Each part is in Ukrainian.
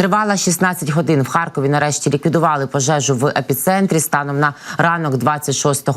Тривала 16 годин. В Харкові нарешті ліквідували пожежу в епіцентрі станом на ранок 26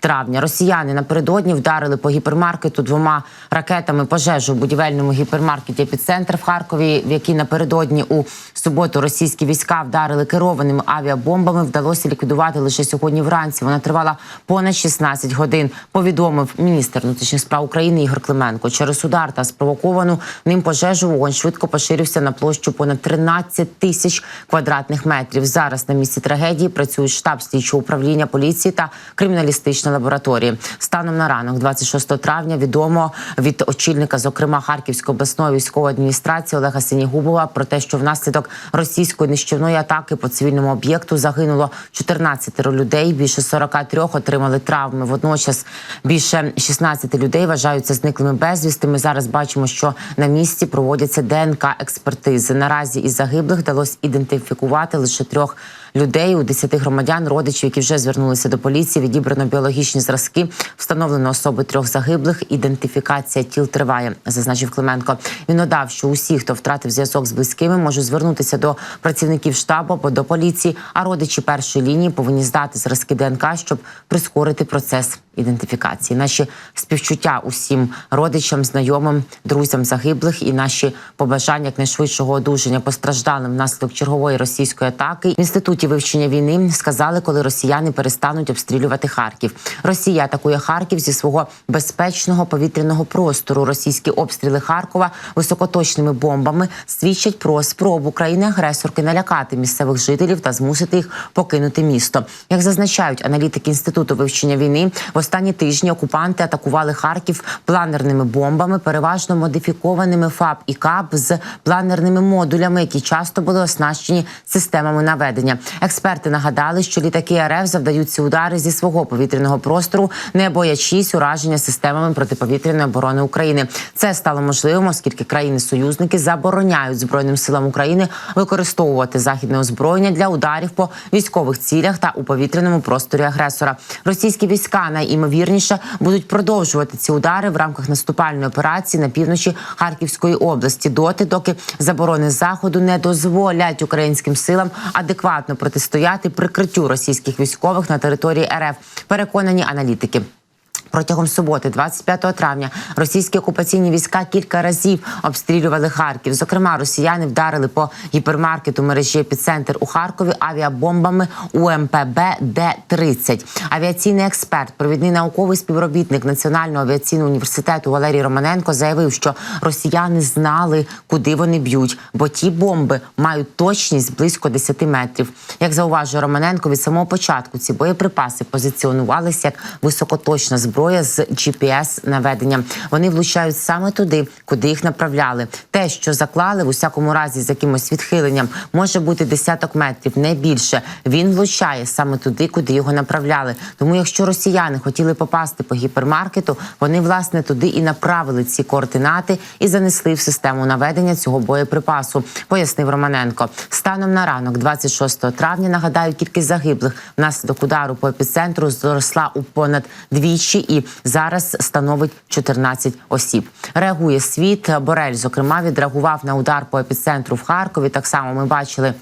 травня. Росіяни напередодні вдарили по гіпермаркету двома ракетами пожежу в будівельному гіпермаркеті епіцентр в Харкові, в якій напередодні у суботу російські війська вдарили керованими авіабомбами. Вдалося ліквідувати лише сьогодні вранці. Вона тривала понад 16 годин. Повідомив міністр внутрішніх справ України Ігор Клименко. Через удар та спровоковану ним пожежу вогонь швидко поширився на площу понад 13 тисяч квадратних метрів. Зараз на місці трагедії працюють штаб слідчого управління поліції та криміналістична лабораторія. Станом на ранок, 26 травня, відомо від очільника, зокрема Харківської обласної військової адміністрації Олега Синігубова, про те, що внаслідок російської нищівної атаки по цивільному об'єкту загинуло 14 людей. Більше 43 отримали травми. Водночас більше 16 людей вважаються зниклими безвісти. Ми зараз бачимо, що на місці проводяться ДНК експертизи. Наразі із загиблих вдалося ідентифікувати лише трьох людей у 10 громадян, родичів, які вже звернулися до поліції. Відібрано біологічні зразки. Встановлено особи трьох загиблих. Ідентифікація тіл триває, зазначив Клименко. Він додав, що усі, хто втратив зв'язок з близькими, можуть звернутися до працівників штабу або до поліції. А родичі першої лінії повинні здати зразки ДНК, щоб прискорити процес ідентифікації. Наші співчуття усім родичам, знайомим, друзям загиблих і наші побажання якнайшвидшого одужання постраждалим внаслідок чергової російської атаки. В інституті вивчення війни сказали, коли росіяни перестануть обстрілювати Харків. Росія атакує Харків зі свого безпечного повітряного простору. Російські обстріли Харкова високоточними бомбами свідчать про спробу країни-агресорки налякати місцевих жителів та змусити їх покинути місто. Як зазначають аналітики інституту вивчення війни, в останні тижні окупанти атакували Харків планерними бомбами, переважно модифікованими ФАБ і КАБ з планерними модулями, які часто були оснащені системами наведення. Експерти нагадали, що літаки РФ завдають ці удари зі свого повітряного простору, не боячись ураження системами протиповітряної оборони України. Це стало можливим, оскільки країни-союзники забороняють збройним силам України використовувати західне озброєння для ударів по військових цілях та у повітряному просторі агресора. Російські війська найімовірніше будуть продовжувати ці удари в рамках наступальної операції на півночі Харківської області, доти, доки заборони заходу не дозволять українським силам адекватно протистояти прикриттю російських військових на території РФ. Переконані аналітики. Протягом суботи, 25 травня, російські окупаційні війська кілька разів обстрілювали Харків. Зокрема, росіяни вдарили по гіпермаркету мережі епіцентр у Харкові авіабомбами УМПБ Д-30. Авіаційний експерт, провідний науковий співробітник Національного авіаційного університету Валерій Романенко заявив, що росіяни знали, куди вони б'ють, бо ті бомби мають точність близько 10 метрів. Як зауважує Романенко, від самого початку ці боєприпаси позиціонувалися як високоточна зброя з gps наведенням. Вони влучають саме туди, куди їх направляли. Те, що заклали в усякому разі з якимось відхиленням, може бути десяток метрів, не більше. Він влучає саме туди, куди його направляли. Тому, якщо росіяни хотіли попасти по гіпермаркету, вони власне туди і направили ці координати і занесли в систему наведення цього боєприпасу. Пояснив Романенко. Станом на ранок, 26 травня, нагадаю, кількість загиблих внаслідок удару по епіцентру зросла у понад двічі і зараз становить 14 осіб. Реагує світ. Борель, зокрема, відреагував на удар по епіцентру в Харкові. Так само ми бачили.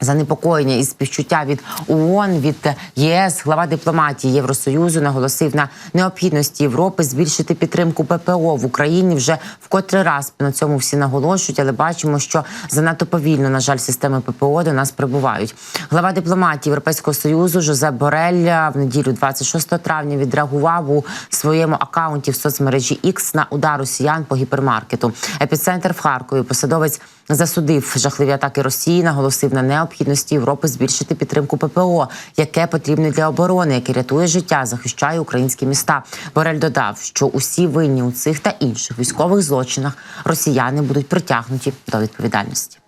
Занепокоєння і співчуття від ООН, від ЄС, глава дипломатії Євросоюзу наголосив на необхідності Європи збільшити підтримку ППО в Україні. Вже в котрий раз на цьому всі наголошують, але бачимо, що занадто повільно, на жаль, системи ППО до нас прибувають. Глава дипломатії Європейського союзу Жозеп Борель в неділю, 26 травня, відреагував у своєму акаунті в соцмережі X на удар росіян по гіпермаркету. Епіцентр в Харкові посадовець засудив жахливі атаки Росії, наголосив на необхідності Європи збільшити підтримку ППО, яке потрібне для оборони, яке рятує життя, захищає українські міста. Борель додав, що усі винні у цих та інших військових злочинах росіяни будуть притягнуті до відповідальності.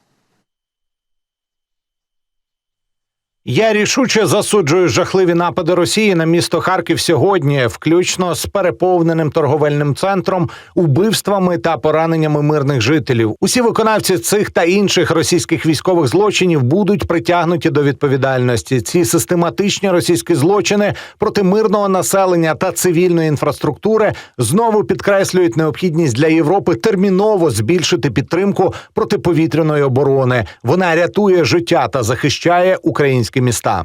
Я рішуче засуджую жахливі напади Росії на місто Харків сьогодні, включно з переповненим торговельним центром, убивствами та пораненнями мирних жителів. Усі виконавці цих та інших російських військових злочинів будуть притягнуті до відповідальності. Ці систематичні російські злочини проти мирного населення та цивільної інфраструктури знову підкреслюють необхідність для Європи терміново збільшити підтримку протиповітряної оборони. Вона рятує життя та захищає українські міста.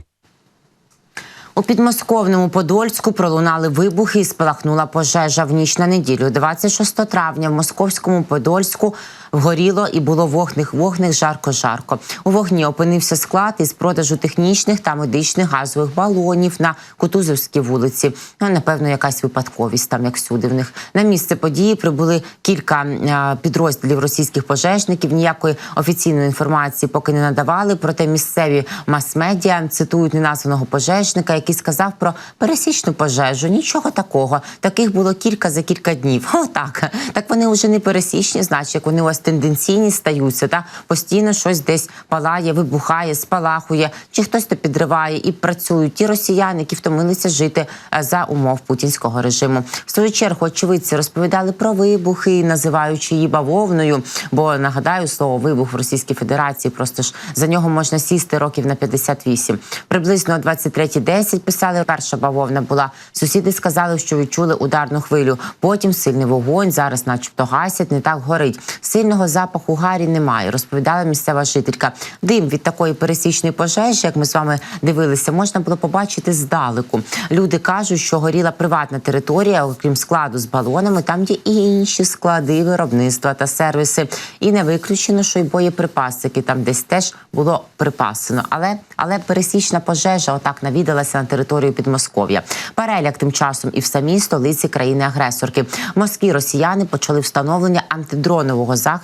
У підмосковному Подольську пролунали вибухи і спалахнула пожежа в ніч на неділю. 26 травня в московському Подольську вгоріло і було вогних вогних жарко-жарко. У вогні опинився склад із продажу технічних та медичних газових балонів на Кутузовській вулиці. Ну, напевно, якась випадковість там, як всюди в них. На місце події прибули кілька е, підрозділів російських пожежників. Ніякої офіційної інформації поки не надавали. Проте місцеві мас-медіа цитують неназваного пожежника, який сказав про пересічну пожежу. Нічого такого. Таких було кілька за кілька днів. Отак. Так вони вже не пересічні, значить, як вони вас тенденційні стаються. Та постійно щось десь палає, вибухає, спалахує, чи хтось то підриває і працюють ті росіяни, які втомилися жити е, за умов путінського режиму. В свою чергу очевидці розповідали про вибухи, називаючи її бавовною. Бо нагадаю, слово вибух в Російській Федерації просто ж за нього можна сісти років на 58. Приблизно о 23.10 писали. Перша бавовна була. Сусіди сказали, що відчули ударну хвилю. Потім сильний вогонь. Зараз, начебто, гасять, не так горить. Сильного запаху гарі немає. Розповідала місцева жителька. Дим від такої пересічної пожежі, як ми з вами дивилися, можна було побачити здалеку. Люди кажуть, що горіла приватна територія, окрім складу з балонами. Там є і інші склади виробництва та сервіси. І не виключено, що й боєприпаси, які там десь теж було припасено. Але але пересічна пожежа отак навідалася на територію Підмосков'я. Переляк тим часом і в самій столиці країни-агресорки. Москві росіяни почали встановлення антидронового захисту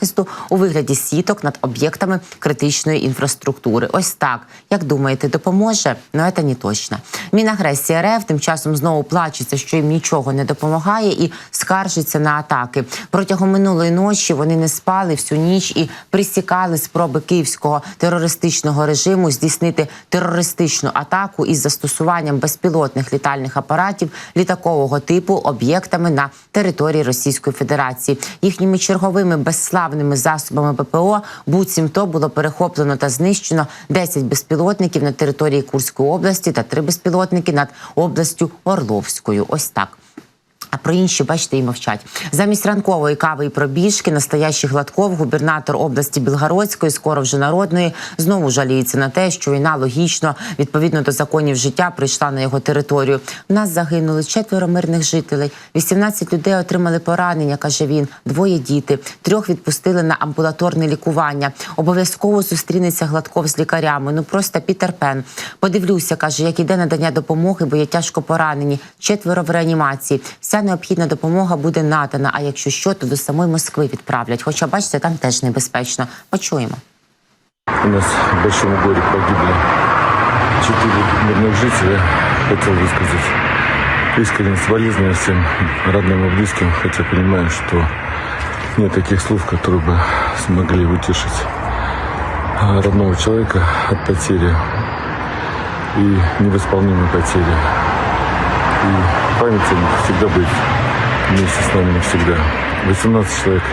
у вигляді сіток над об'єктами критичної інфраструктури. Ось так. Як думаєте, допоможе? Ну це не точно. Мінагресія РФ тим часом знову плачеться, що їм нічого не допомагає, і скаржиться на атаки. Протягом минулої ночі вони не спали всю ніч і присікали спроби київського терористичного режиму здійснити терористичну атаку із застосуванням безпілотних літальних апаратів літакового типу об'єктами на території Російської Федерації. Їхніми черговими безславними засобами ППО буцімто було перехоплено та знищено 10 безпілотників на території Курської області та 3 безпілотники над областю Орловською. Ось так. А про інші, бачите, і мовчать. Замість ранкової кави і пробіжки, настоящий Гладков, губернатор області Білгородської, скоро вже народної, знову жаліється на те, що війна логічно, відповідно до законів життя, прийшла на його територію. В нас загинули четверо мирних жителей, 18 людей отримали поранення, каже він, двоє діти, трьох відпустили на амбулаторне лікування. Обов'язково зустрінеться Гладков з лікарями. Ну просто Пітер Пен. Подивлюся, каже, як іде надання допомоги, бо є тяжко поранені. Четверо в реанімації. Вся необхідна допомога буде надана. А якщо що, то до самої Москви відправлять. Хоча бачите, там теж небезпечно. Почуємо. У нас в большом горе погибли четыре мирных жителя. Хотел высказать искреннее соболезнования всем родным и близким, хотя понимаю, что нет таких слов, которые бы смогли утешить а, родного человека от потери и невосполнимой потери. И них всегда будет вместе с нами навсегда. 18 человек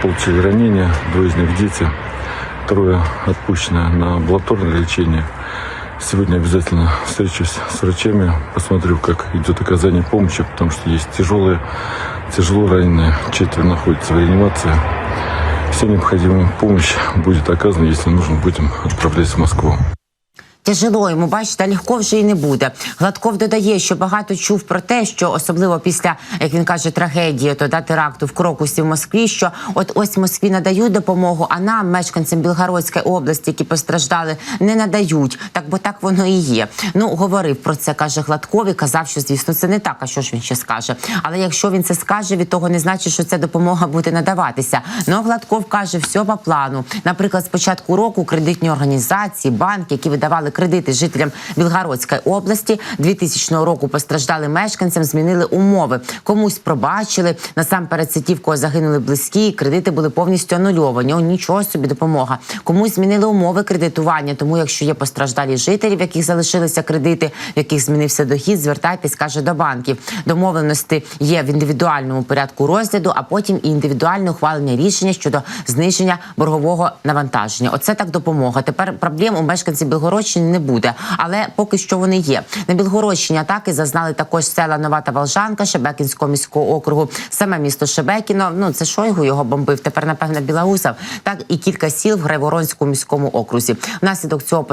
получили ранения, двое из них дети, трое отпущено на амбулаторное лечение. Сегодня обязательно встречусь с врачами, посмотрю, как идет оказание помощи, потому что есть тяжелые, тяжело раненые, четверо находятся в реанимации. Вся необходимая помощь будет оказана, если нужно, будем отправлять в Москву. Тяжело йому, бачите, легко вже і не буде. Гладков додає, що багато чув про те, що особливо після, як він каже, трагедії то да, теракту в Крокусі в Москві, що от ось Москві надають допомогу, а нам, мешканцям Білгородської області, які постраждали, не надають. Так, бо так воно і є. Ну говорив про це, каже Гладков і казав, що звісно це не так. А що ж він ще скаже? Але якщо він це скаже, від того не значить, що ця допомога буде надаватися. Ну Гладков каже, все по плану. Наприклад, з початку року кредитні організації, банки, які видавали кредити жителям Білгородської області. 2000 року постраждалим мешканцям змінили умови. Комусь пробачили. Насамперед, це ті, в кого загинули близькі. Кредити були повністю анульовані. О, нічого собі допомога. Комусь змінили умови кредитування. Тому, якщо є постраждалі жителі, в яких залишилися кредити, в яких змінився дохід, звертайтесь, каже до банків. Домовленості є в індивідуальному порядку розгляду, а потім і індивідуальне ухвалення рішення щодо зниження боргового навантаження. Оце так допомога. Тепер проблем у мешканців Білгородщини не буде, але поки що вони є. На Білгородщині атаки зазнали також села Нова та Волжанка Шебекінського міського округу, саме місто Шебекіно. Ну це Шойгу його бомбив. Тепер напевно Білоусов. Так і кілька сіл в Грайворонському міському окрузі. Внаслідок цього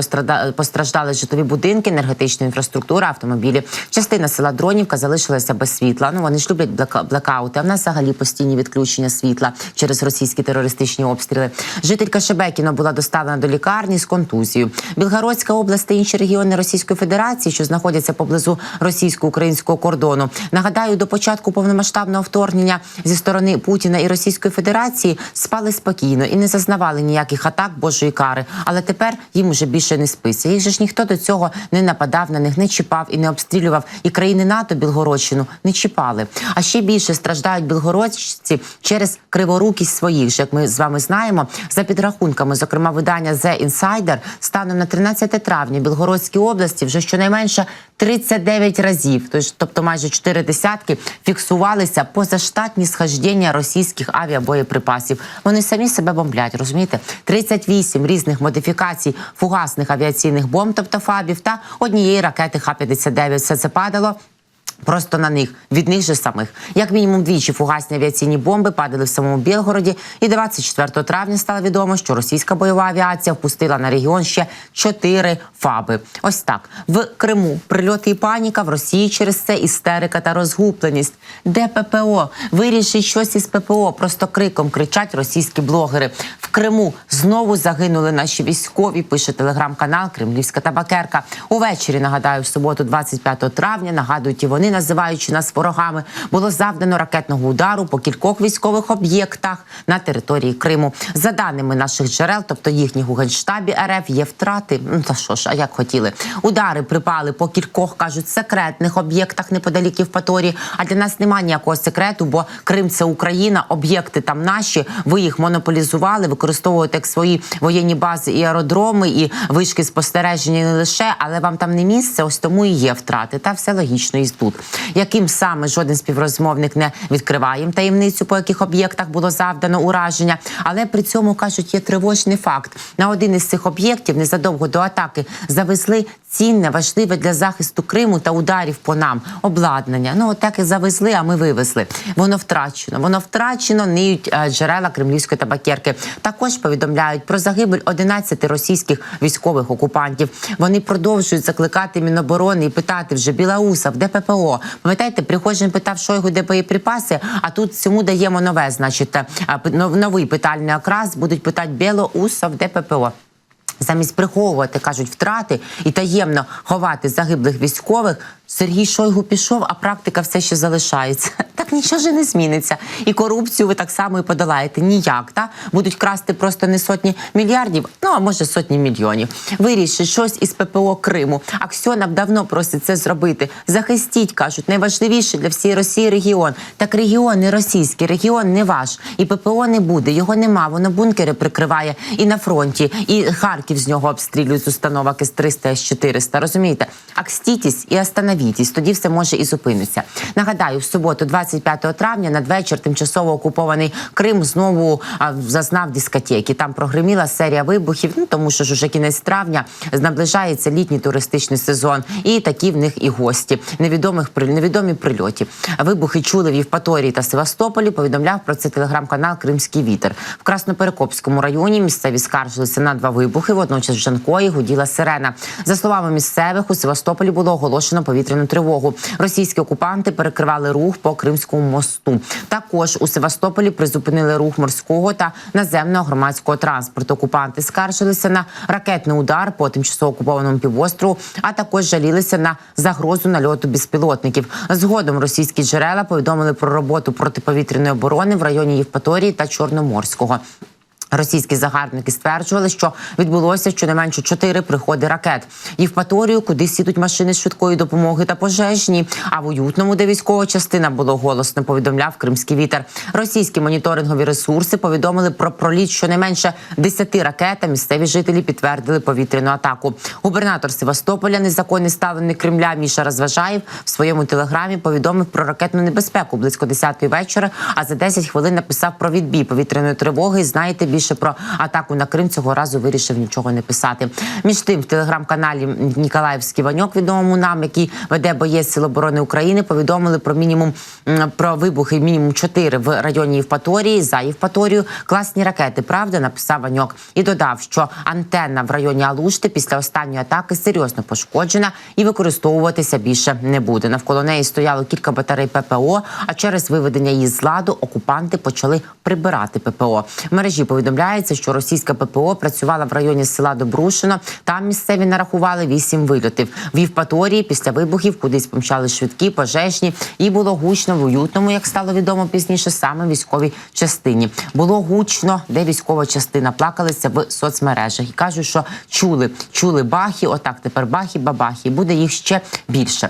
постраждали житлові будинки, енергетична інфраструктура, автомобілі. Частина села Дронівка залишилася без світла. Ну вони ж люблять блека- блекаути. А в нас взагалі постійні відключення світла через російські терористичні обстріли. Жителька Шебекіно була доставлена до лікарні з контузією. Білгородська область та інші регіони Російської Федерації, що знаходяться поблизу російсько-українського кордону. Нагадаю, до початку повномасштабного вторгнення зі сторони Путіна і Російської Федерації спали спокійно і не зазнавали ніяких атак Божої кари. Але тепер їм уже більше не спиться. Їх же ж ніхто до цього не нападав на них, не чіпав і не обстрілював. І країни НАТО Білгородщину не чіпали. А ще більше страждають білгородці через криворукість своїх. же, Як ми з вами знаємо, за підрахунками, зокрема видання The Insider, станом на 13 травня в Білгородській області вже щонайменше 39 разів, тобто майже 4 десятки, фіксувалися позаштатні схождення російських авіабоєприпасів. Вони самі себе бомблять, розумієте? 38 різних модифікацій фугасних авіаційних бомб, тобто ФАБів, та однієї ракети Х-59. Все це падало Просто на них від них же самих, як мінімум двічі фугасні авіаційні бомби падали в самому Білгороді. І 24 травня стало відомо, що російська бойова авіація впустила на регіон ще чотири фаби. Ось так в Криму прильоти і паніка в Росії через це істерика та розгубленість. Де ППО вирішить щось із ППО? Просто криком кричать російські блогери. В Криму знову загинули наші військові. Пише телеграм-канал Кремлівська табакерка. Увечері нагадаю, в суботу, 25 травня, нагадують і вони, називаючи нас ворогами, було завдано ракетного удару по кількох військових об'єктах на території Криму. За даними наших джерел, тобто їхніх у генштабі РФ, є втрати. Ну та що ж, а як хотіли? Удари припали по кількох кажуть секретних об'єктах неподалік Євпаторії. А для нас немає ніякого секрету, бо Крим це Україна, об'єкти там наші. Ви їх монополізували, використовуєте як свої воєнні бази і аеродроми, і вишки спостереження не лише, але вам там не місце. Ось тому і є втрати. Та все логічно і тут. Яким саме жоден співрозмовник не відкриває їм таємницю, по яких об'єктах було завдано ураження, але при цьому кажуть, є тривожний факт. На один із цих об'єктів незадовго до атаки завезли цінне, важливе для захисту Криму та ударів по нам обладнання. Ну отак і завезли, а ми вивезли. Воно втрачено. Воно втрачено. Ниють е, джерела кремлівської табакерки. Також повідомляють про загибель 11 російських військових окупантів. Вони продовжують закликати Міноборони і питати вже Білаусов, де ППО. Пам'ятаєте, Пригожин питав Шойгу, де боєприпаси, а тут цьому даємо нове, значить, е, п- новий питальний окрас. Будуть питати Білоусов, де ППО. Замість приховувати, кажуть, втрати і таємно ховати загиблих військових, Сергій Шойгу пішов, а практика все ще залишається. Так нічого ж не зміниться. І корупцію ви так само і подолаєте. Ніяк, та будуть красти просто не сотні мільярдів, ну а може сотні мільйонів. Вирішить щось із ППО Криму. Аксьонов давно просить це зробити. Захистіть, кажуть, найважливіше для всієї Росії регіон. Так регіон не російський, регіон не ваш. І ППО не буде. Його нема. Воно бункери прикриває і на фронті, і Харків з нього обстрілюють з установок С-300, С-400. Розумієте? Акстітесь і остановітесь. Тоді все може і зупиниться. Нагадаю, в суботу, 25 травня, надвечір тимчасово окупований Крим знову а, зазнав дискотеки. Там прогриміла серія вибухів. Ну тому що ж уже кінець травня наближається літній туристичний сезон, і такі в них і гості невідомих при- невідомі прильоті. Вибухи чули в Євпаторії та Севастополі. Повідомляв про це телеграм-канал Кримський вітер в Красноперекопському районі. Місцеві скаржилися на два вибухи. Водночас Жанкої гуділа сирена. За словами місцевих, у Севастополі було оголошено повітряну тривогу. Російські окупанти перекривали рух по Кримському мосту. Також у Севастополі призупинили рух морського та наземного громадського транспорту. Окупанти скаржилися на ракетний удар по тимчасово окупованому півострову, а також жалілися на загрозу нальоту безпілотників. Згодом російські джерела повідомили про роботу протиповітряної оборони в районі Євпаторії та Чорноморського. Російські загарбники стверджували, що відбулося щонайменше чотири приходи ракет. Євпаторію, куди сідуть машини швидкої допомоги та пожежні. А в уютному, де військова частина було голосно, повідомляв кримський вітер. Російські моніторингові ресурси повідомили про проліт щонайменше 10 ракет. а Місцеві жителі підтвердили повітряну атаку. Губернатор Севастополя, незаконний ставленик Кремля Міша Розважаєв в своєму телеграмі повідомив про ракетну небезпеку близько 10-ї вечора. А за 10 хвилин написав про відбій повітряної тривоги. І знаєте, більше про атаку на Крим цього разу вирішив нічого не писати. Між тим, в телеграм-каналі Ніколаївський Ваньок, відомому нам, який веде боєць Сил оборони України, повідомили про мінімум про вибухи мінімум 4 в районі Євпаторії. За Євпаторію класні ракети. Правда, написав Ваньок і додав, що антенна в районі Алушти після останньої атаки серйозно пошкоджена і використовуватися більше не буде. Навколо неї стояло кілька батарей ППО. А через виведення її з ладу окупанти почали прибирати ППО. В мережі повідомляється, що російська ППО працювала в районі села Добрушино. Там місцеві нарахували вісім вильотів. В Євпаторії після вибухів кудись помчали швидкі, пожежні, і було гучно в уютному, як стало відомо пізніше, саме військовій частині. Було гучно, де військова частина плакалися в соцмережах і кажуть, що чули, чули бахи. Отак тепер бахи, бабахи. Буде їх ще більше.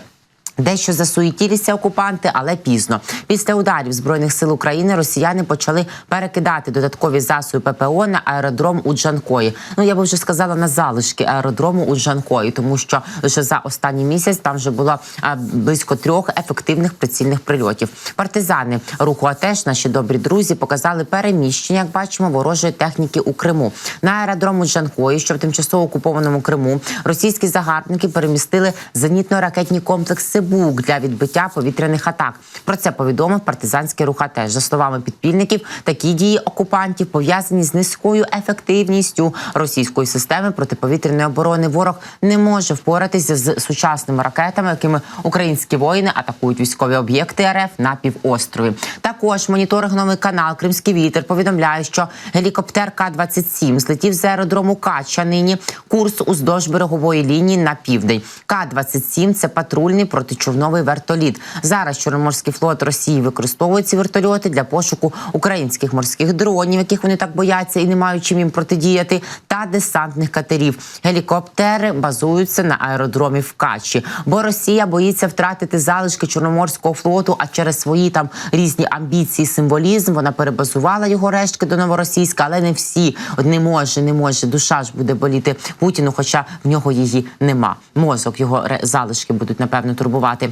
Дещо засуїтілися окупанти, але пізно. Після ударів збройних сил України росіяни почали перекидати додаткові засоби ППО на аеродром у Джанкої. Ну я би вже сказала на залишки аеродрому у Джанкої, тому що лише за останній місяць там вже було близько трьох ефективних прицільних прильотів. Партизани руху АТЕШ, наші добрі друзі, показали переміщення, як бачимо, ворожої техніки у Криму. На аеродрому Джанкої, що в тимчасово окупованому Криму, російські загарбники перемістили зенітно-ракетні комплекси БУК для відбиття повітряних атак. Про це повідомив партизанський рух АТЕШ. За словами підпільників, такі дії окупантів пов'язані з низькою ефективністю російської системи протиповітряної оборони. Ворог не може впоратися з сучасними ракетами, якими українські воїни атакують військові об'єкти РФ на півострові. Також моніторинговий канал Кримський вітер повідомляє, що гелікоптер К-27 злетів з аеродрому Кача. Нині курс уздовж берегової лінії на південь. К-27 – це патрульний протичовновий вертоліт. Зараз Чорноморський флот Росії використовує ці вертольоти для пошуку українських морських дронів, яких вони так бояться і не мають чим їм протидіяти, та десантних катерів. Гелікоптери базуються на аеродромі в Качі, бо Росія боїться втратити залишки Чорноморського флоту. А через свої там різні амбіції, символізм вона перебазувала його рештки до новоросійська, але не всі не може, не може. Душа ж буде боліти Путіну, хоча в нього її нема. Мозок його залишки будуть напевно турбувати реагувати.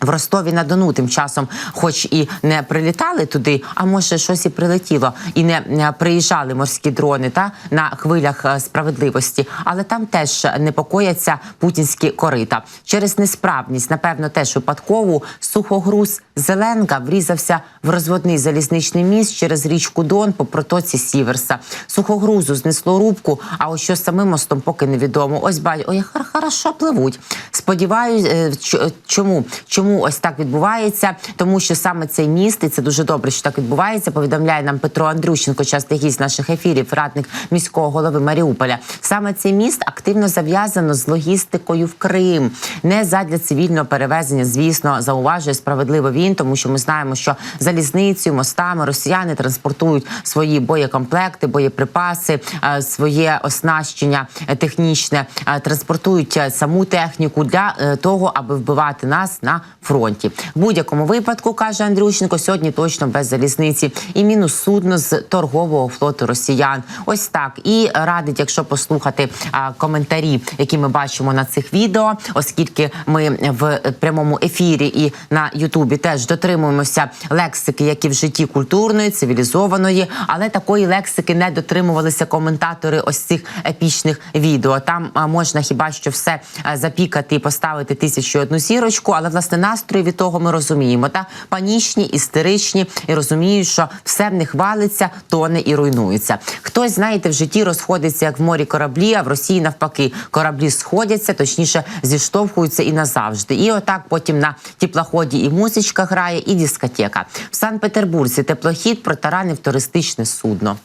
В Ростові на Дону тим часом, хоч і не прилітали туди, а може щось і прилетіло, і не приїжджали морські дрони та на хвилях е, справедливості, але там теж непокояться путінські корита через несправність, напевно, теж випадкову сухогруз Зеленка врізався в розводний залізничний міст через річку Дон по протоці Сіверса. Сухогрузу знесло рубку. А ось що самим мостом поки невідомо. Ось бать, ой, хорошо пливуть. Сподіваюсь, е, ч- чому чому ось так відбувається? Тому що саме цей міст, і це дуже добре, що так відбувається. Повідомляє нам Петро Андрющенко, частий гість наших ефірів, радник міського голови Маріуполя. Саме цей міст активно зав'язано з логістикою в Крим, не задля цивільного перевезення. Звісно, зауважує справедливо він, тому що ми знаємо, що залізницею, мостами росіяни транспортують свої боєкомплекти, боєприпаси, е, своє оснащення е, технічне, е, транспортують саму техніку для того, аби вбивати нас на фронті. В будь-якому випадку каже Андрющенко, сьогодні точно без залізниці і мінус судно з торгового флоту росіян. Ось так і радить, якщо послухати а, коментарі, які ми бачимо на цих відео, оскільки ми в прямому ефірі і на Ютубі теж дотримуємося лексики, як і в житті культурної, цивілізованої, але такої лексики не дотримувалися коментатори ось цих епічних відео. Там а, можна хіба що все а, запікати і поставити тисячу одну зірочку, але власне настрої від того ми розуміємо. Та панічні, істеричні і розуміють, що все в них валиться, тоне і руйнується. Хтось, знаєте, в житті розходиться як в морі кораблі, а в Росії навпаки кораблі сходяться, точніше зіштовхуються і назавжди. І отак потім на теплоході і музичка грає, і дискотека. В Санкт-Петербурзі теплохід протаранив туристичне судно.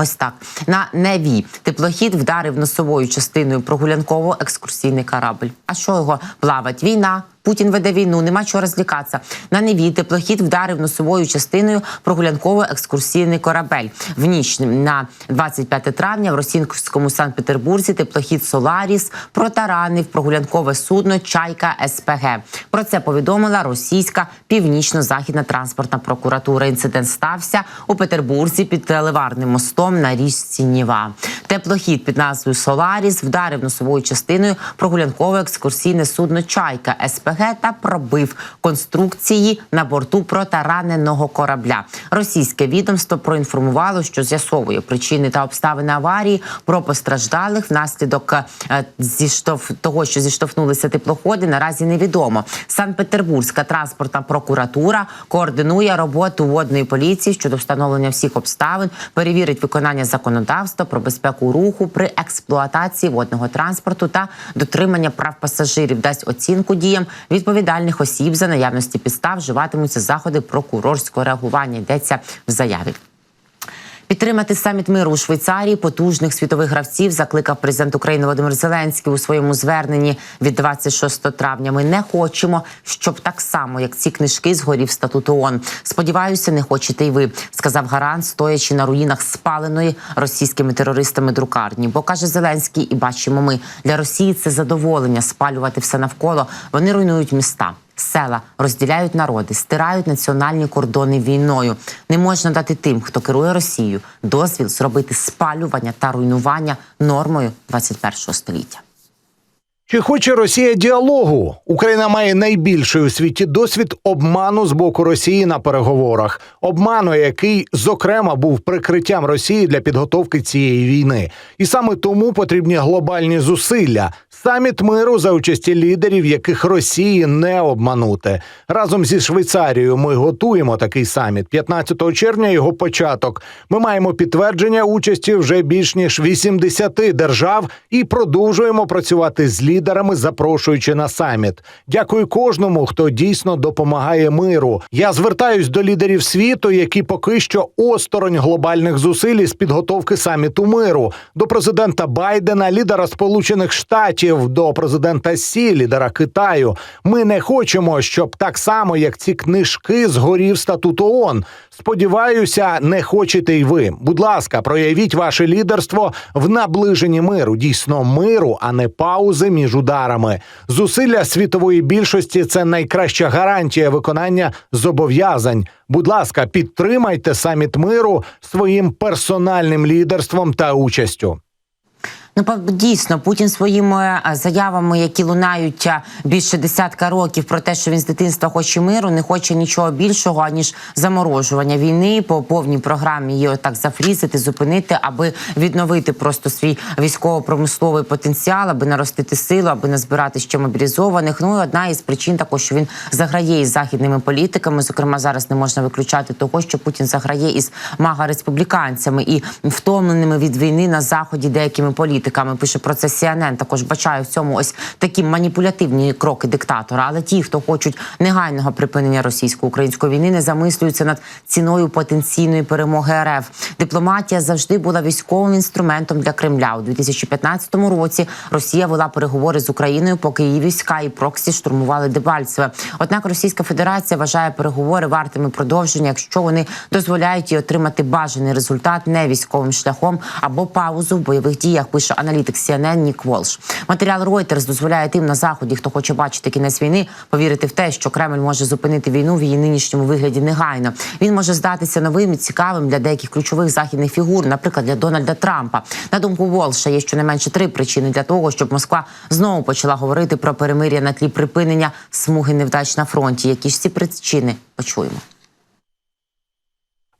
Ось так на Неві теплохід вдарив носовою частиною прогулянково екскурсійний корабль. А що його плавать? Війна. Путін веде війну, нема чого розлікатися. На неві теплохід вдарив носовою частиною прогулянково-екскурсійний корабель. В ніч на 25 травня в російському Санкт-Петербурзі теплохід Соларіс протаранив прогулянкове судно Чайка СПГ. Про це повідомила російська північно-західна транспортна прокуратура. Інцидент стався у Петербурзі під Ливарним мостом на річці Ніва. Теплохід під назвою Соларіс вдарив носовою частиною прогулянкове екскурсійне судно Чайка СПГ та пробив конструкції на борту протараненого корабля. Російське відомство проінформувало, що з'ясовує причини та обставини аварії про постраждалих внаслідок е, зіштовх того, що зіштовхнулися теплоходи. Наразі невідомо. Санкт-Петербурзька транспортна прокуратура координує роботу водної поліції щодо встановлення всіх обставин, перевірить виконання законодавства про безпеку руху при експлуатації водного транспорту та дотримання прав пасажирів. Дасть оцінку діям відповідальних осіб за наявності підстав вживатимуться заходи прокурорського реагування. Йдеться в заяві. Підтримати саміт миру у Швейцарії потужних світових гравців закликав президент України Володимир Зеленський у своєму зверненні від 26 травня. Ми не хочемо, щоб так само, як ці книжки, згорів статут ООН. Сподіваюся, не хочете й ви, сказав Гарант, стоячи на руїнах спаленої російськими терористами друкарні. Бо каже Зеленський, і бачимо, ми для Росії це задоволення спалювати все навколо. Вони руйнують міста. Села розділяють народи, стирають національні кордони війною. Не можна дати тим, хто керує Росією, дозвіл зробити спалювання та руйнування нормою 21 століття. Чи хоче Росія діалогу? Україна має найбільший у світі досвід обману з боку Росії на переговорах. Обману, який зокрема був прикриттям Росії для підготовки цієї війни, і саме тому потрібні глобальні зусилля. Саміт миру за участі лідерів, яких Росії не обманути. Разом зі Швейцарією ми готуємо такий саміт. 15 червня його початок. Ми маємо підтвердження участі вже більш ніж 80 держав і продовжуємо працювати з лідерами, запрошуючи на саміт. Дякую кожному, хто дійсно допомагає миру. Я звертаюсь до лідерів світу, які поки що осторонь глобальних зусиль із підготовки саміту миру, до президента Байдена, лідера Сполучених Штатів, до президента Сі, лідера Китаю. Ми не хочемо, щоб так само, як ці книжки, згорів статут ООН. Сподіваюся, не хочете й ви. Будь ласка, проявіть ваше лідерство в наближенні миру. Дійсно миру, а не паузи між ударами. Зусилля світової більшості це найкраща гарантія виконання зобов'язань. Будь ласка, підтримайте саміт миру своїм персональним лідерством та участю. Ну, дійсно, Путін своїми е, заявами, які лунають е, більше десятка років про те, що він з дитинства хоче миру, не хоче нічого більшого аніж заморожування війни по повній програмі її отак зафрізити, зупинити, аби відновити просто свій військово-промисловий потенціал, аби наростити силу, аби назбирати ще мобілізованих. Ну і одна із причин також, що він заграє із західними політиками. Зокрема, зараз не можна виключати того, що Путін заграє із мага-республіканцями і втомленими від війни на заході деякими політиками. Пише про це CNN. Також бачаю в цьому ось такі маніпулятивні кроки диктатора. Але ті, хто хочуть негайного припинення російсько-української війни, не замислюються над ціною потенційної перемоги РФ. Дипломатія завжди була військовим інструментом для Кремля. У 2015 році Росія вела переговори з Україною, поки її війська і проксі штурмували Дебальцеве. Однак Російська Федерація вважає переговори вартими продовження, якщо вони дозволяють їй отримати бажаний результат не військовим шляхом або паузу в бойових діях. Пише аналітик CNN Нік Волш. Матеріал Reuters дозволяє тим на заході, хто хоче бачити кінець війни, повірити в те, що Кремль може зупинити війну в її нинішньому вигляді негайно. Він може здатися новим і цікавим для деяких ключових західних фігур, наприклад, для Дональда Трампа. На думку Волша, є щонайменше три причини для того, щоб Москва знову почала говорити про перемир'я на тлі припинення смуги невдач на фронті. Які ж ці причини почуємо?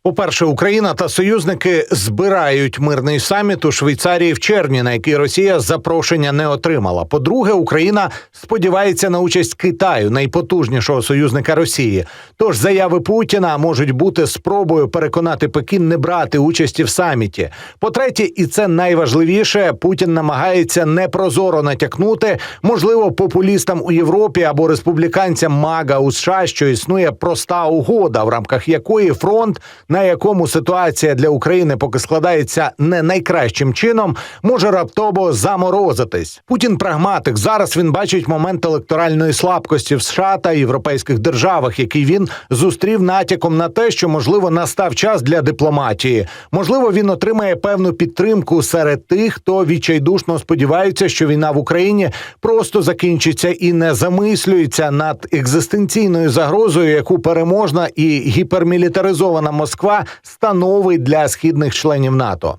По-перше, Україна та союзники збирають мирний саміт у Швейцарії в червні, на який Росія запрошення не отримала. По-друге, Україна сподівається на участь Китаю, найпотужнішого союзника Росії. Тож заяви Путіна можуть бути спробою переконати Пекін не брати участі в саміті. По-третє, і це найважливіше, Путін намагається непрозоро натякнути, можливо, популістам у Європі або республіканцям Мага у США, що існує проста угода, в рамках якої фронт на на якому ситуація для України поки складається не найкращим чином, може раптово заморозитись. Путін прагматик. Зараз він бачить момент електоральної слабкості в США та європейських державах, який він зустрів натяком на те, що можливо настав час для дипломатії. Можливо, він отримає певну підтримку серед тих, хто відчайдушно сподівається, що війна в Україні просто закінчиться і не замислюється над екзистенційною загрозою, яку переможна і гіпермілітаризована Москва становить для східних членів НАТО.